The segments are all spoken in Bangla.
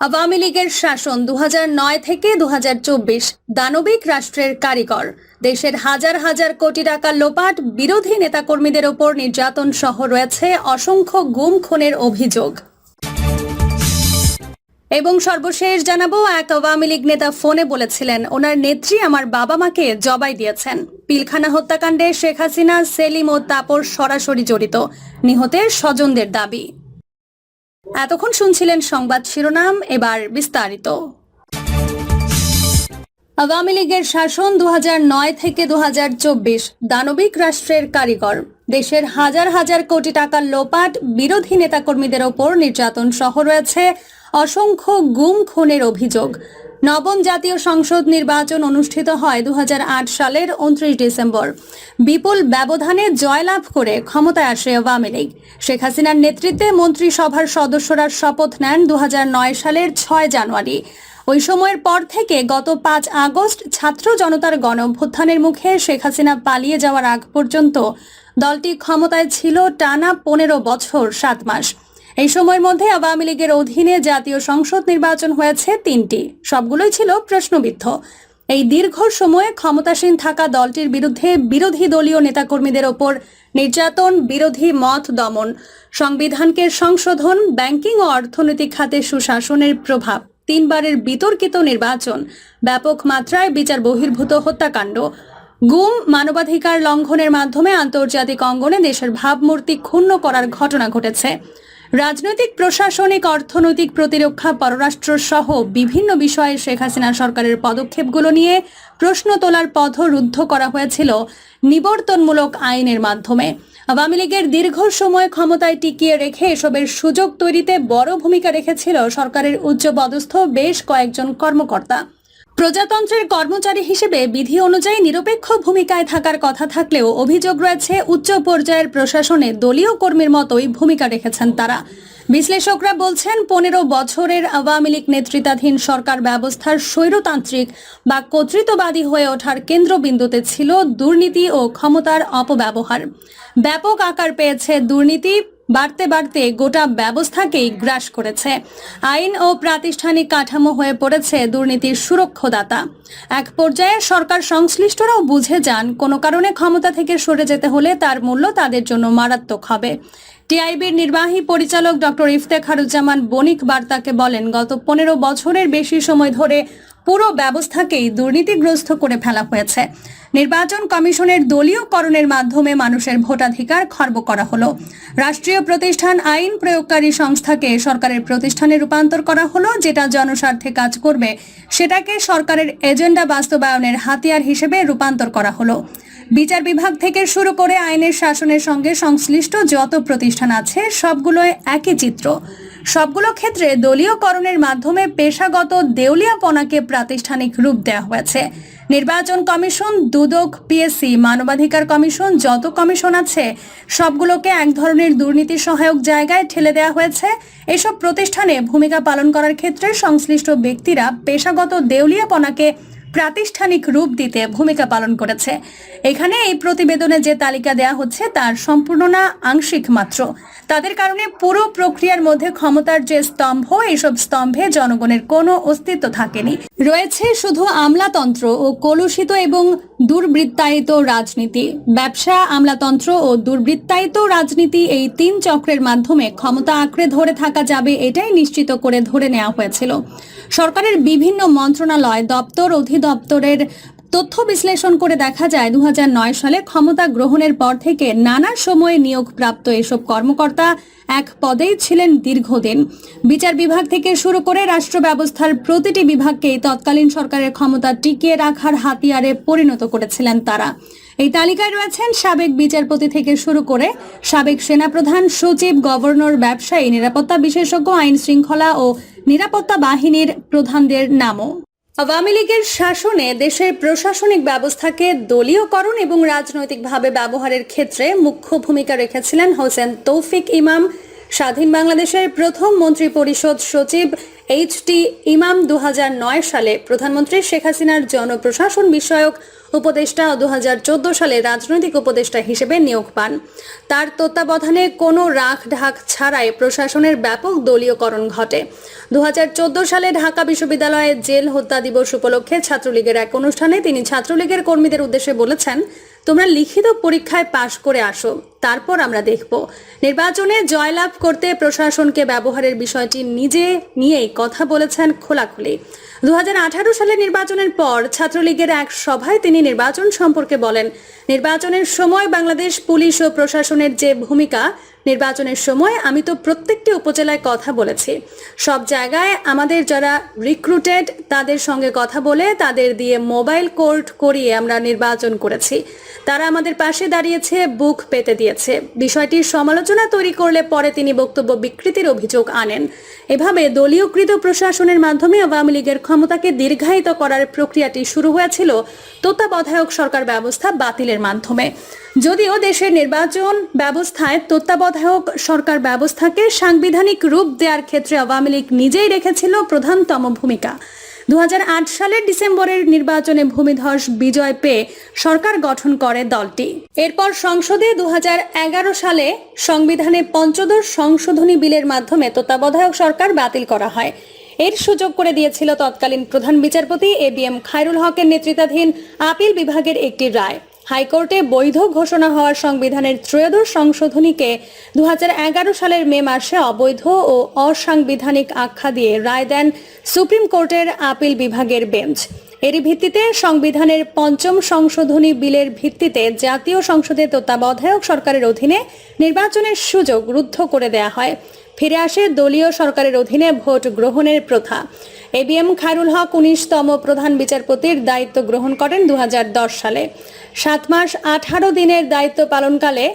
আওয়ামী লীগের শাসন দু হাজার নয় থেকে দু হাজার চব্বিশ দানবিক রাষ্ট্রের কারিগর। দেশের হাজার হাজার কোটি টাকা লোপাট বিরোধী নেতাকর্মীদের ওপর নির্যাতন সহ রয়েছে অসংখ্য গুম খুনের অভিযোগ। এবং সর্বশেষ জানাব, এক আওয়ামী লীগ নেতা ফোনে বলেছিলেন, ওনার নেত্রী আমার বাবা মাকে জবাই দিয়েছেন। পিলখানা হত্যাকাণ্ডে শেখ হাসিনা, সেলিম ও তাপর সরাসরি জড়িত। নিহতের স্বজনদের দাবি। এতক্ষণ শুনছিলেন সংবাদ শিরোনাম, এবার বিস্তারিত। আওয়ামী লীগের শাসন দু হাজার নয় থেকে দু হাজার চব্বিশ, দানবিক রাষ্ট্রের কারিগর। দেশের হাজার হাজার কোটি টাকার লোপাট বিরোধী নেতাকর্মীদের ওপর নির্যাতন সহ রয়েছে অসংখ্য গুম খুনের অভিযোগ। নবম জাতীয় সংসদ নির্বাচন অনুষ্ঠিত হয় দু হাজার আট সালের উনত্রিশ ডিসেম্বর। বিপুল ব্যবধানে জয়লাভ করে ক্ষমতায় আসে আওয়ামী লীগ। শেখ হাসিনার নেতৃত্বে মন্ত্রিসভার সদস্যরা শপথ নেন দু হাজার নয় সালের ছয় জানুয়ারি। ওই সময়ের পর থেকে গত পাঁচ আগস্ট ছাত্র জনতার গণভ্যুত্থানের মুখে শেখ হাসিনা পালিয়ে যাওয়ার আগ পর্যন্ত দলটি ক্ষমতায় ছিল টানা পনেরো বছর সাত মাস। এই সময়ের মধ্যে আওয়ামী লীগের অধীনে জাতীয় সংসদ নির্বাচন হয়েছে তিনটি। সবগুলোই ছিল প্রশ্নবিদ্ধ। এই দীর্ঘ সময়ে ক্ষমতাসীন থাকা দলটির বিরুদ্ধে বিরোধী দলীয় নেতাকর্মীদের ওপর নির্যাতন, বিরোধী মত দমন, সংবিধানকে সংশোধন, ব্যাংকিং ও অর্থনৈতিক খাতে সুশাসনের প্রভাব। তিনবারের বিতর্কিত নির্বাচন। ব্যাপক মাত্রায় বিচার বহির্ভূত হত্যাকাণ্ড। গুম মানবাধিকার লঙ্ঘনের মাধ্যমে আন্তর্জাতিক অঙ্গনে দেশের ভাবমূর্তি ক্ষুণ্ণ করার ঘটনা ঘটেছে। রাজনৈতিক, প্রশাসনিক, অর্থনৈতিক প্রতিরক্ষা, পররাষ্ট্র সহ বিভিন্ন বিষয়ে শেখ হাসিনা সরকারের পদক্ষেপগুলো নিয়ে প্রশ্ন তোলার পথ রুদ্ধ করা হয়েছিল নিবর্তনমূলক আইনের মাধ্যমে। আওয়ামী লীগের দীর্ঘ সময় ক্ষমতায় টিকিয়ে রেখে এসবের সুযোগ তৈরিতে বড় ভূমিকা রেখেছিল সরকারের উচ্চপদস্থ বেশ কয়েকজন কর্মকর্তা। প্রজাতন্ত্রের কর্মচারী হিসেবে বিধি অনুযায়ী নিরপেক্ষ ভূমিকায় থাকার কথা থাকলেও অভিযোগ রয়েছে, উচ্চ পর্যায়ের প্রশাসনে দলীয় কর্মীর মতোই ভূমিকা রেখেছেন তারা। বিশ্লেষকরা বলছেন, পনেরো বছরের আওয়ামী লীগ নেতৃত্বাধীন সরকার ব্যবস্থার স্বৈরতান্ত্রিক বা কর্তৃত্ববাদী হয়ে ওঠার কেন্দ্রবিন্দুতে ছিল দুর্নীতি ও ক্ষমতার অপব্যবহার। ব্যাপক আকার পেয়েছে দুর্নীতি বাড়তে বাড়তে গোটা ব্যবস্থাকেই গ্রাস করেছে। আইন ও প্রাতিষ্ঠানিক কাঠামো হয়ে পড়েছে দুর্নীতির সুরক্ষদাতা। এক পর্যায়ে সরকার সংশ্লিষ্টরাও বুঝে যান, কোনো কারণে ক্ষমতা থেকে সরে যেতে হলে তার মূল্য তাদের জন্য মারাত্মক হবে। টিআইবির নির্বাহী পরিচালক ডক্টর ইফতেখারুজ্জামান বণিক বার্তাকে বলেন, গত পনেরো বছরের বেশি সময় ধরে পুরো ব্যবস্থাকেই দুর্নীতিগ্রস্ত করে ফেলা হয়েছে। নির্বাচন কমিশনের দলীয়করণের মাধ্যমে মানুষের ভোটাধিকার খর্ব করা হলো। রাষ্ট্রীয় প্রতিষ্ঠান আইন প্রয়োগকারী সংস্থাকে সরকারের প্রতিষ্ঠানে রূপান্তর করা হলো, যেটা জনস্বার্থে কাজ করবে, সেটাকে সরকারের এজেন্ডা বাস্তবায়নের হাতিয়ার হিসেবে রূপান্তর করা হলো। বিচার বিভাগ থেকে শুরু করে আইনের শাসনের সঙ্গে সংশ্লিষ্ট যত প্রতিষ্ঠান আছে, সবগুলোই একই চিত্র। সবগুলো ক্ষেত্রে দলীয়করণের মাধ্যমে পেশাগত দেউলিয়াপনাকে প্রাতিষ্ঠানিক রূপ দেওয়া হয়েছে। নির্বাচন কমিশন, দুদক পিএসসি মানবাধিকার কমিশন, যত কমিশন আছে, সবগুলোকে এক ধরনের দুর্নীতি সহায়ক জায়গায় ঠেলে দেওয়া হয়েছে। এসব প্রতিষ্ঠানে ভূমিকা পালন করার ক্ষেত্রে সংশ্লিষ্ট ব্যক্তিরা পেশাগত দেউলিয়াপনাকে প্রাতিষ্ঠানিক রূপ দিতে ভূমিকা পালন করেছে। এখানে এই প্রতিবেদনে যে তালিকা দেয়া হচ্ছে, তার সম্পূর্ণ না, আংশিক মাত্র। তাদের কারণে পুরো প্রক্রিয়ার মধ্যে ক্ষমতার যে স্তম্ভ, এইসব স্তম্ভে জনগণের কোনো অস্তিত্ব থাকেনি। রয়েছে শুধু আমলাতন্ত্র ও কলুষিত এবং দুর্বৃত্তায়িত রাজনীতি। ব্যবসা, আমলাতন্ত্র ও দুর্বৃত্তায়িত রাজনীতি এই তিন চক্রের মাধ্যমে ক্ষমতা আঁকড়ে ধরে থাকা যাবে এটাই নিশ্চিত করে ধরে নেওয়া হয়েছিল। সরকারের বিভিন্ন মন্ত্রণালয় দপ্তর, অধিদপ্তরের তথ্য বিশ্লেষণ করে দেখা যায় দু হাজার নয় সালে ক্ষমতা গ্রহণের পর থেকে নানা সময়ে নিয়োগপ্রাপ্ত এসব কর্মকর্তা এক পদেই ছিলেন দীর্ঘদিন। বিচার বিভাগ থেকে শুরু করে রাষ্ট্র ব্যবস্থার প্রতিটি বিভাগকেই তৎকালীন সরকারের ক্ষমতা টিকিয়ে রাখার হাতিয়ারে পরিণত করেছিলেন তারা। এই তালিকায় রয়েছেন সাবেক বিচারপতি থেকে শুরু করে সাবেক সেনাপ্রধান, সচিব, গভর্নর, ব্যবসায়ী, নিরাপত্তা বিশেষজ্ঞ আইন শৃঙ্খলা ও নিরাপত্তা বাহিনীর প্রধানদের নামও। আওয়ামী লীগের শাসনে দেশের প্রশাসনিক ব্যবস্থাকে দলীয়করণ এবং রাজনৈতিকভাবে ব্যবহারের ক্ষেত্রে মুখ্য ভূমিকা রেখেছিলেন হোসেন তৌফিক ইমাম। স্বাধীন বাংলাদেশের প্রথম মন্ত্রী পরিষদ সচিব এইচ টি ইমাম দু হাজার নয় সালে প্রধানমন্ত্রী শেখ হাসিনার জনপ্রশাসন বিষয়ক উপদেষ্টা দু সালে রাজনৈতিক উপদেষ্টা হিসেবে নিয়োগ পান। তার তত্ত্বাবধানে কোনো রাখ ঢাক ছাড়াই প্রশাসনের ব্যাপক দলীয়করণ ঘটে। দুহাজার চোদ্দ সালে ঢাকা বিশ্ববিদ্যালয়ে জেল হত্যা দিবস উপলক্ষে ছাত্রলীগের এক অনুষ্ঠানে তিনি ছাত্রলীগের কর্মীদের উদ্দেশ্যে বলেছেন, তোমরা লিখিত পরীক্ষায় পাশ করে আসো, তারপর আমরা দেখব। নির্বাচনে জয়লাভ করতে প্রশাসনকে ব্যবহারের বিষয়টি নিজে নিয়েই কথা বলেছেন খোলাখুলি। দু হাজার আঠারো সালে নির্বাচনের পর ছাত্রলীগের এক সভায় তিনি নির্বাচন সম্পর্কে বলেন, নির্বাচনের সময় বাংলাদেশ পুলিশ ও প্রশাসনের যে ভূমিকা, নির্বাচনের সময় আমি তো প্রত্যেকটি উপজেলায় কথা বলেছি। সব জায়গায় আমাদের যারা রিক্রুটেড তাদের সঙ্গে কথা বলে তাদের দিয়ে মোবাইল কোর্ট করিয়ে আমরা নির্বাচন করেছি। তারা আমাদের পাশে দাঁড়িয়েছে, বুক পেতে দিয়েছে। বিষয়টির সমালোচনা তৈরি করলে পরে তিনি বক্তব্য বিকৃতির অভিযোগ আনেন। এভাবে দলীয়কৃত প্রশাসনের মাধ্যমে আওয়ামী লীগের ক্ষমতাকে দীর্ঘায়িত করার প্রক্রিয়াটি শুরু হয়েছিল তত্ত্বাবধায়ক সরকার ব্যবস্থা বাতিলের মাধ্যমে। যদিও দেশের নির্বাচন ব্যবস্থায় তত্ত্বাবধায়ক সরকার ব্যবস্থাকে সাংবিধানিক রূপ দেওয়ার ক্ষেত্রে আওয়ামী লীগ নিজেই রেখেছিল প্রধানতম ভূমিকা। দু হাজার আট সালের ডিসেম্বরের নির্বাচনে ভূমিধস বিজয় পেয়ে সরকার গঠন করে দলটি। এরপর সংসদে দু হাজার এগারো সালে সংবিধানে পঞ্চদশ সংশোধনী বিলের মাধ্যমে তত্ত্বাবধায়ক সরকার বাতিল করা হয়। এর সুযোগ করে দিয়েছিল তৎকালীন প্রধান বিচারপতি এ বি এম খায়রুল হকের নেতৃত্বাধীন আপিল বিভাগের একটি রায়। হাইকোর্টে বৈধ ঘোষণা হওয়ার সংবিধানের ত্রয়োদশ সংশোধনীকে দুহাজার এগারো সালের মে মাসে অবৈধ ও অসাংবিধানিক আখ্যা দিয়ে রায় দেন সুপ্রিম কোর্টের আপিল বিভাগের বেঞ্চ। এরই ভিত্তিতে সংবিধানের পঞ্চম সংশোধনী বিলের ভিত্তিতে জাতীয় সংসদে তত্ত্বাবধায়ক সরকারের অধীনে নির্বাচনের সুযোগ রুদ্ধ করে দেয়া হয়। ফিরে আসে দলীয় সরকারের অধীনে ভোট গ্রহণের প্রথা। A B M Khairul Haque উনিশতম প্রধান বিচারপতির দায়িত্ব গ্রহণ করেন দু হাজার দশ সালে। সাত মাস আঠারো দিনের দায়িত্ব পালনকালে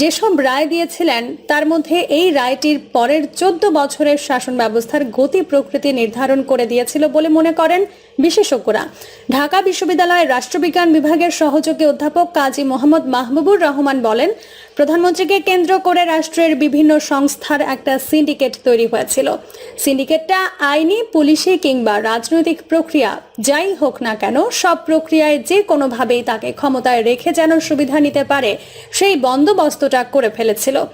যেসব রায় দিয়েছিলেন, তার মধ্যে এই রায়টির পরের চোদ্দ বছরের শাসন ব্যবস্থার গতি প্রকৃতি নির্ধারণ করে দিয়েছিল বলে মনে করেন বিশেষজ্ঞরা। ঢাকা বিশ্ববিদ্যালয়ের রাষ্ট্রবিজ্ঞান বিভাগের সহযোগী অধ্যাপক কাজী মোহাম্মদ মাহবুবুর রহমান বলেন, প্রধানমন্ত্রীকে কেন্দ্র করে রাষ্ট্রের বিভিন্ন সংস্থার একটা সিন্ডিকেট তৈরি হয়েছিল। সিন্ডিকেটটা আইনি, পুলিশি কিংবা রাজনৈতিক প্রক্রিয়া যাই হোক না কেন, সব প্রক্রিয়ায় যে কোনোভাবেই তাকে ক্ষমতায় রেখে যেন সুবিধা নিতে পারে, সেই বন্দোবস্তটা করে ফেলেছিল।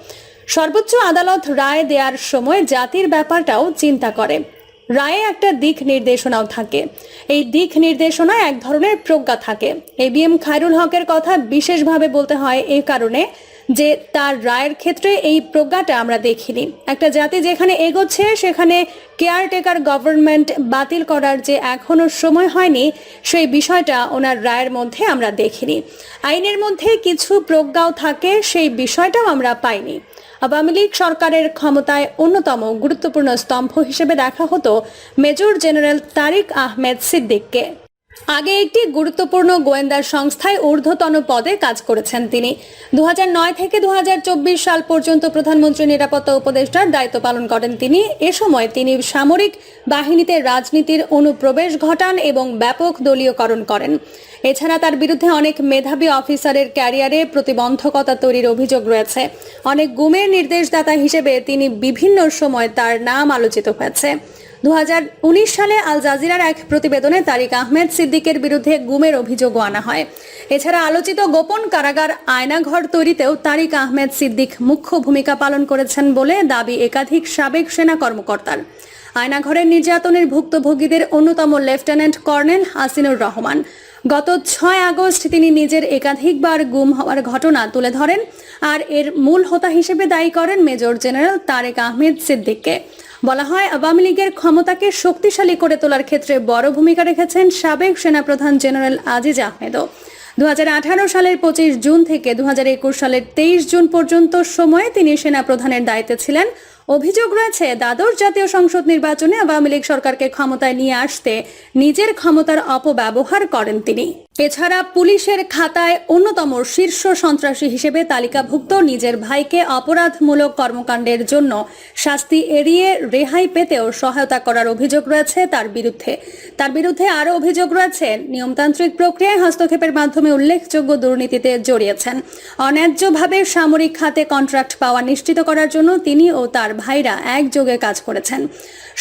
সর্বোচ্চ আদালত রায় দেওয়ার সময় জাতির ব্যাপারটাও চিন্তা করে। রায়ে একটা দিক নির্দেশনাও থাকে। এই দিক নির্দেশনায় এক ধরনের প্রজ্ঞা থাকে। এবিএম খায়রুল হকের কথা বিশেষভাবে বলতে হয় এ কারণে যে তার রায়ের ক্ষেত্রে এই প্রজ্ঞাটা আমরা দেখিনি। একটা জাতি যেখানে এগোচ্ছে, সেখানে কেয়ারটেকার গভর্নমেন্ট বাতিল করার যে এখনও সময় হয়নি, সেই বিষয়টা ওনার রায়ের মধ্যে আমরা দেখিনি। আইনের মধ্যে কিছু প্রজ্ঞাও থাকে, সেই বিষয়টাও আমরা পাইনি। আওয়ামী লীগ সরকারের ক্ষমতায় অন্যতম গুরুত্বপূর্ণ স্তম্ভ হিসেবে দেখা হতো মেজর জেনারেল তারিক আহমেদ সিদ্দিককে। আগে একটি গুরুত্বপূর্ণ গোয়েন্দা সংস্থায় ঊর্ধ্বতন পদে কাজ করেছেন তিনি। দু হাজার নয় থেকে দুহাজার চব্বিশ সাল পর্যন্ত প্রধানমন্ত্রী নিরাপত্তা উপদেষ্টার দায়িত্ব পালন করেন তিনি। এ সময় তিনি সামরিক বাহিনীতে রাজনীতির অনুপ্রবেশ ঘটান এবং ব্যাপক দলীয়করণ করেন। এছাড়া তার বিরুদ্ধে অনেক মেধাবী অফিসারের ক্যারিয়ারে প্রতিবন্ধকতা তৈরির অভিযোগ রয়েছে। অনেক গুমের নির্দেশদাতা হিসেবে তিনি বিভিন্ন সময় তার নাম আলোচিত হয়েছে। দু হাজার উনিশ সালে আল জাজিরার এক প্রতিবেদনে তারিক আহমেদ সিদ্দিকের বিরুদ্ধে গুমের অভিযোগও আনা হয়। এছাড়া আলোচিত গোপন কারাগার আয়নাঘর তৈরিতেও তারিক আহমেদ সিদ্দিক মুখ্য ভূমিকা পালন করেছেন বলে দাবি একাধিক সাবেক সেনা কর্মকর্তার। আয়নাঘরের নির্যাতনের ভুক্তভোগীদের অন্যতম লেফটেন্যান্ট কর্নেল হাসিনুর রহমান। গত ছয় আগস্ট তিনি নিজের একাধিকবার গুম হওয়ার ঘটনা তুলে ধরেন আর এর মূল হোতা হিসেবে দায়ী করেন মেজর জেনারেল তারেক আহমেদ সিদ্দিককে। বলা হয়, আওয়ামী লীগের ক্ষমতাকে শক্তিশালী করে তোলার ক্ষেত্রে বড় ভূমিকা রেখেছেন সাবেক সেনাপ্রধান জেনারেল আজিজ আহমেদও দু সালের পঁচিশ জুন থেকে দু হাজার একুশ সালের তেইশ জুন পর্যন্ত সময়ে তিনি সেনাপ্রধানের দায়িত্বে ছিলেন। অভিযোগ রয়েছে দ্বাদশ জাতীয় সংসদ নির্বাচনে আওয়ামী লীগ সরকারকে ক্ষমতায় নিয়ে আসতে নিজের ক্ষমতার অপব্যবহার করেন তিনি। এছাড়া পুলিশের খাতায় অন্যতম শীর্ষ সন্ত্রাসী হিসেবে তালিকাভুক্ত নিজের ভাইকে অপরাধমূলক কর্মকাণ্ডের জন্য শাস্তি এড়িয়ে রেহাই পেতেও সহায়তা করার অভিযোগ রয়েছে তার বিরুদ্ধে। তার বিরুদ্ধে আরও অভিযোগ রয়েছে, নিয়মতান্ত্রিক প্রক্রিয়ায় হস্তক্ষেপের মাধ্যমে উল্লেখযোগ্য দুর্নীতিতে জড়িয়েছেন। অন্যায্যভাবে সামরিক খাতে কন্ট্রাক্ট পাওয়া নিশ্চিত করার জন্য তিনি ও তার ভাইরা একযোগে কাজ করেছেন।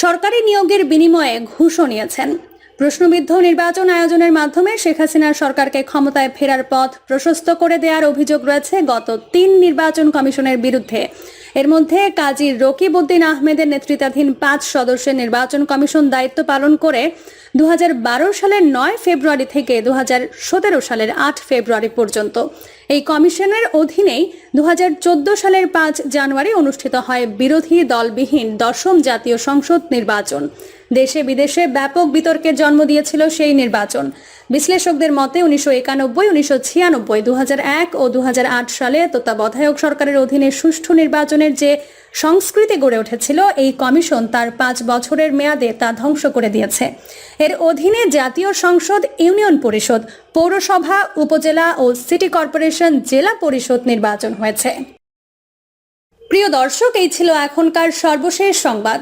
সরকারি নিয়োগের বিনিময়ে ঘুষও নিয়েছেন। প্রশ্নবিদ্ধ নির্বাচন আয়োজনের মাধ্যমে শেখ হাসিনার সরকারকে ক্ষমতায় ফেরার পথ প্রশস্ত করে দেওয়ার অভিযোগ রয়েছে গত তিন নির্বাচন কমিশনের বিরুদ্ধে। এর মধ্যে কাজী রকিব উদ্দিন আহমেদের নেতৃত্বাধীন পাঁচ সদস্যের নির্বাচন কমিশন দায়িত্ব পালন করে দু হাজার বারো সালের নয় ফেব্রুয়ারি থেকে দু হাজার সতেরো সালের আট ফেব্রুয়ারি পর্যন্ত। এই কমিশনের অধীনেই দু হাজার চোদ্দ সালের পাঁচ জানুয়ারি অনুষ্ঠিত হয় বিরোধী দলবিহীন দশম জাতীয় সংসদ নির্বাচন। দেশে বিদেশে ব্যাপক বিতর্কের জন্ম দিয়েছিল সেই নির্বাচন। বিশ্লেষকদের মতে, উনিশশো একানব্বই, উনিশশো ছিয়ানব্বই দু ও দু হাজার আট সালে তত্ত্বাবধায়ক সরকারের অধীনে সুষ্ঠু নির্বাচনের যে সংস্কৃতি গড়ে উঠেছিল, এই কমিশন তার পাঁচ বছরের মেয়াদে তা ধ্বংস করে দিয়েছে। এর অধীনে জাতীয় সংসদ, ইউনিয়ন পরিষদ, পৌরসভা, উপজেলা ও সিটি কর্পোরেশন, জেলা পরিষদ নির্বাচন হয়েছে। প্রিয় দর্শক, এই ছিল এখনকার সর্বশেষ সংবাদ।